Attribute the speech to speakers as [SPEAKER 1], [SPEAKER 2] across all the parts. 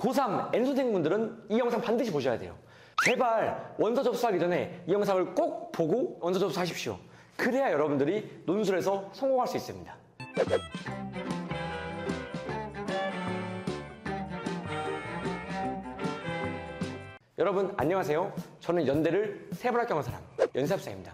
[SPEAKER 1] 고3 N수생분들은 이 영상 반드시 보셔야 돼요. 제발 원서 접수하기 전에 이 영상을 꼭 보고 원서 접수하십시오. 그래야 여러분들이 논술에서 성공할 수 있습니다. 여러분 안녕하세요. 저는 연대를 세번 합격한 사람 연세합사입니다.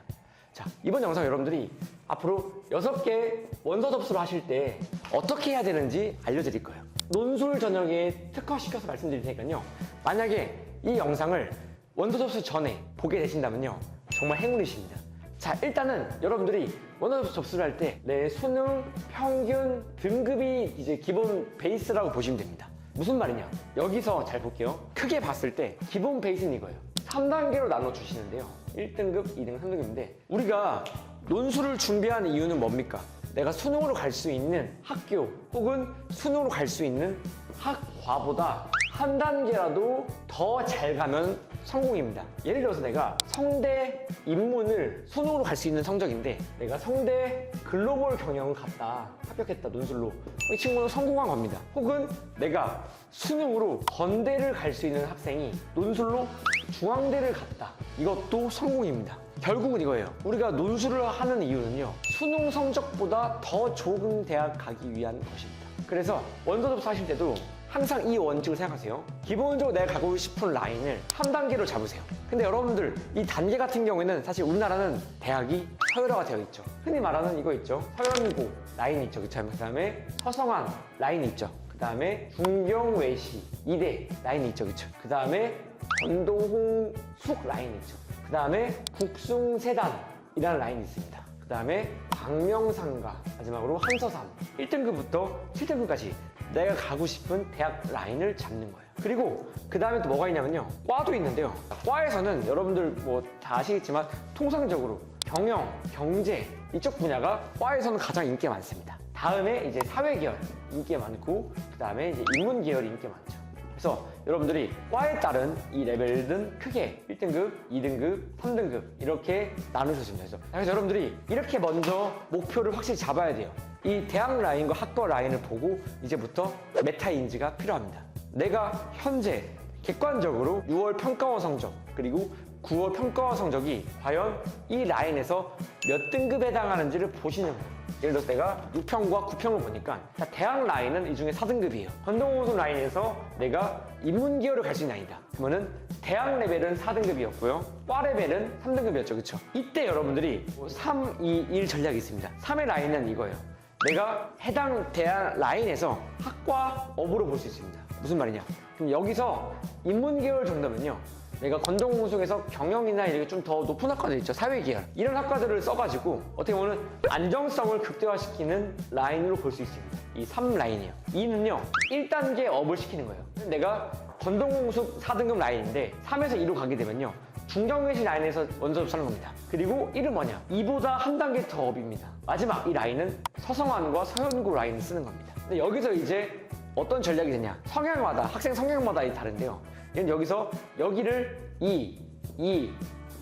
[SPEAKER 1] 자 이번 영상 여러분들이 앞으로 6개 원서 접수를 하실 때 어떻게 해야 되는지 알려드릴 거예요. 논술 전형에 특화시켜서 말씀드릴 테니까요. 만약에 이 영상을 원서 접수 전에 보게 되신다면요. 정말 행운이십니다. 자 일단은 여러분들이 원서 접수를 할 때 내 수능 평균 등급이 이제 기본 베이스라고 보시면 됩니다. 무슨 말이냐? 여기서 잘 볼게요. 크게 봤을 때 기본 베이스는 이거예요. 3단계로 나눠 주시는데요. 1등급, 2등급, 3등급인데 우리가 논술을 준비하는 이유는 뭡니까? 내가 수능으로 갈 수 있는 학교 혹은 수능으로 갈 수 있는 학과보다 한 단계라도 더 잘 가면 성공입니다. 예를 들어서 내가 성대 입문을 수능으로 갈 수 있는 성적인데 내가 성대 글로벌 경영을 갔다 합격했다 논술로 이 친구는 성공한 겁니다. 혹은 내가 수능으로 건대를 갈 수 있는 학생이 논술로 중앙대를 갔다 이것도 성공입니다. 결국은 이거예요. 우리가 논술을 하는 이유는요. 수능 성적보다 더 좋은 대학 가기 위한 것입니다. 그래서 원서 접수하실 때도 항상 이 원칙을 생각하세요. 기본적으로 내가 가고 싶은 라인을 한 단계로 잡으세요. 근데 여러분들 이 단계 같은 경우에는 사실 우리나라는 대학이 서열화가 되어 있죠. 흔히 말하는 이거 있죠. 서현고 라인이 있죠. 그쵸? 그 다음에 서성한 라인이 있죠. 그 다음에 중경외시 이대 라인이 있죠. 그쵸? 그 다음에 전동홍 숙 라인이 있죠. 그 다음에 국숭세단이라는 라인이 있습니다. 그 다음에 광명상가 마지막으로 한서삼 1등급부터 7등급까지 내가 가고 싶은 대학 라인을 잡는 거예요. 그리고 그 다음에 또 뭐가 있냐면요. 과도 있는데요. 과에서는 여러분들 뭐 다 아시겠지만 통상적으로 경영, 경제 이쪽 분야가 과에서는 가장 인기가 많습니다. 다음에 이제 사회계열 인기가 많고 그 다음에 이제 인문계열이 인기가 많죠. 그래서 여러분들이 과에 따른 이 레벨은 크게 1등급, 2등급, 3등급 이렇게 나누셨습니다. 그래서, 그래서 여러분들이 이렇게 먼저 목표를 확실히 잡아야 돼요. 이 대학 라인과 학과 라인을 보고 이제부터 메타 인지가 필요합니다. 내가 현재 객관적으로 6월 평가원 성적 그리고 9월 평가원 성적이 과연 이 라인에서 몇 등급에 해당하는지를 보시는 거예요. 예를 들어서 내가 6평과 9평을 보니까 자, 대학 라인은 이 중에 4등급이에요. 전동호수 라인에서 내가 인문기어를 갈수 있는 라인이다. 그러면은 대학 레벨은 4등급이었고요. 과 레벨은 3등급이었죠. 그쵸? 이때 여러분들이 3, 2, 1 전략이 있습니다. 3의 라인은 이거예요. 내가 해당 대학 라인에서 학과 업으로 볼 수 있습니다. 무슨 말이냐? 그럼 여기서 인문계열 정도면요. 내가 건전공속에서 경영이나 이렇게 좀 더 높은 학과들 있죠. 사회계열. 이런 학과들을 써가지고 어떻게 보면 안정성을 극대화시키는 라인으로 볼 수 있습니다. 이 3라인이에요. 2는요, 1단계 업을 시키는 거예요. 내가 건동공숙 4등급 라인인데 3에서 2로 가게 되면요. 중경외시 라인에서 먼저 접수하는 겁니다. 그리고 1은 뭐냐? 2보다 한 단계 더 업입니다. 마지막 이 라인은 서성안과 서현구 라인을 쓰는 겁니다. 근데 여기서 이제 어떤 전략이 되냐? 성향마다, 학생 성향마다 이 다른데요. 얘는 여기서 여기를 2, 2,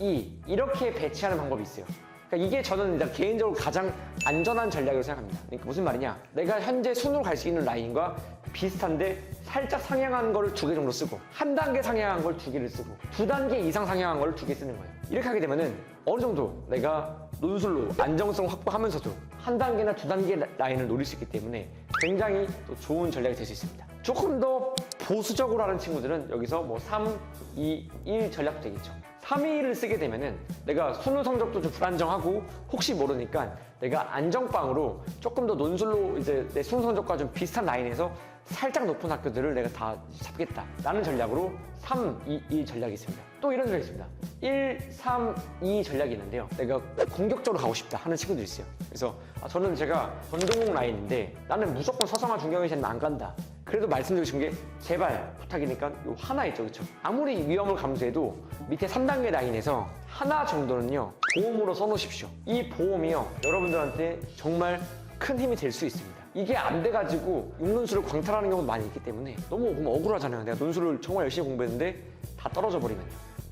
[SPEAKER 1] 2 이렇게 배치하는 방법이 있어요. 그러니까 이게 저는 일단 개인적으로 가장 안전한 전략이라고 생각합니다. 그러니까 무슨 말이냐? 내가 현재 순으로 갈 수 있는 라인과 비슷한데 살짝 상향한 거를 두 개 정도 쓰고 한 단계 상향한 걸 두 개를 쓰고 두 단계 이상 상향한 걸 두 개 쓰는 거예요. 이렇게 하게 되면은 어느 정도 내가 논술로 안정성 확보하면서도 한 단계나 두 단계 라인을 노릴 수 있기 때문에 굉장히 또 좋은 전략이 될 수 있습니다. 조금 더 보수적으로 하는 친구들은 여기서 뭐 3, 2, 1 전략도 되겠죠. 3위를 쓰게 되면은 내가 수능 성적도 좀 불안정하고 혹시 모르니까 내가 안정빵으로 조금 더 논술로 이제 내 수능 성적과 좀 비슷한 라인에서 살짝 높은 학교들을 내가 다 잡겠다 라는 전략으로 3, 2, 1 전략이 있습니다. 또 이런 전략이 있습니다. 1, 3, 2 전략이 있는데요. 내가 공격적으로 가고 싶다 하는 친구들이 있어요. 그래서 아, 저는 제가 전동공 라인인데 나는 무조건 서성화 중경외시는 안 간다. 그래도 말씀드리고 싶은 게 제발 부탁이니까 요 하나 있죠 그쵸? 아무리 위험을 감수해도 밑에 3단계 라인에서 하나 정도는요 보험으로 써놓으십시오. 이 보험이요 여러분들한테 정말 큰 힘이 될 수 있습니다. 이게 안 돼가지고 육문수를 광탈하는 경우도 많이 있기 때문에 너무 억울하잖아요. 내가 논술을 정말 열심히 공부했는데 다 떨어져 그래서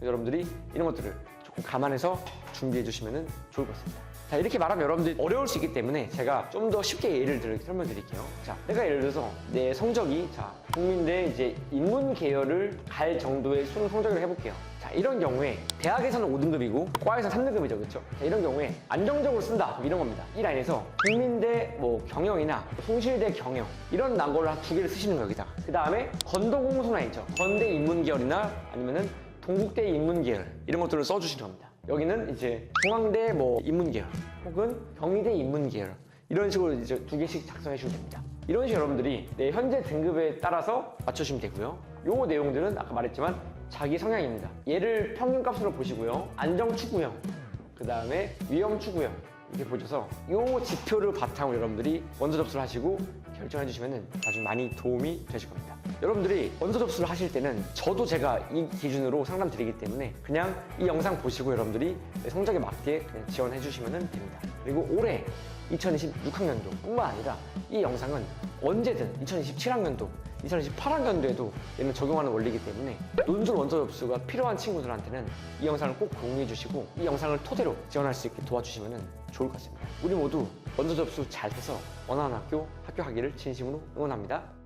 [SPEAKER 1] 여러분들이 이런 것들을 조금 감안해서 준비해 주시면 좋을 것 같습니다 자, 이렇게 말하면 여러분들이 어려울 수 있기 때문에 제가 좀 더 쉽게 예를 들어 설명드릴게요. 자, 내가 예를 들어서 내 성적이 자, 국민대 이제 인문 계열을 갈 정도의 수능 성적을 해볼게요. 자, 이런 경우에 대학에서는 5등급이고 과에서는 3등급이죠. 그렇죠? 자, 이런 경우에 안정적으로 쓴다. 이런 겁니다. 이 라인에서 국민대 뭐 경영이나 송실대 경영 이런 한두 개를 쓰시는 여기다가. 그 다음에 건도공소나 있죠. 건대 인문 계열이나 아니면은 동국대 인문 계열 이런 것들을 써주시는 겁니다. 여기는 이제 중앙대 뭐 인문 계열 혹은 경희대 인문 계열 이런 식으로 이제 두 개씩 작성해 주시면 됩니다. 이런 식으로 여러분들이 내 현재 등급에 따라서 맞추시면 되고요. 요 내용들은 아까 말했지만 자기 성향입니다. 얘를 평균값으로 보시고요. 안정 추구형, 그 다음에 위험 추구형 이렇게 보셔서 요 지표를 바탕으로 여러분들이 원서 접수를 하시고 결정해 주시면 아주 많이 도움이 되실 겁니다. 여러분들이 원서 접수를 하실 때는 저도 제가 이 기준으로 상담 드리기 때문에 그냥 이 영상 보시고 여러분들이 내 성적에 맞게 지원해 주시면 됩니다. 그리고 올해 2026학년도 뿐만 아니라 이 영상은 언제든 2027학년도 2028학년도에도 얘는 적용하는 원리이기 때문에 논술 원서 접수가 필요한 친구들한테는 이 영상을 꼭 공유해 주시고 이 영상을 토대로 지원할 수 있게 도와주시면 좋을 것 같습니다. 우리 모두 원서 접수 잘 해서 원하는 학교 합격하기를 진심으로 응원합니다.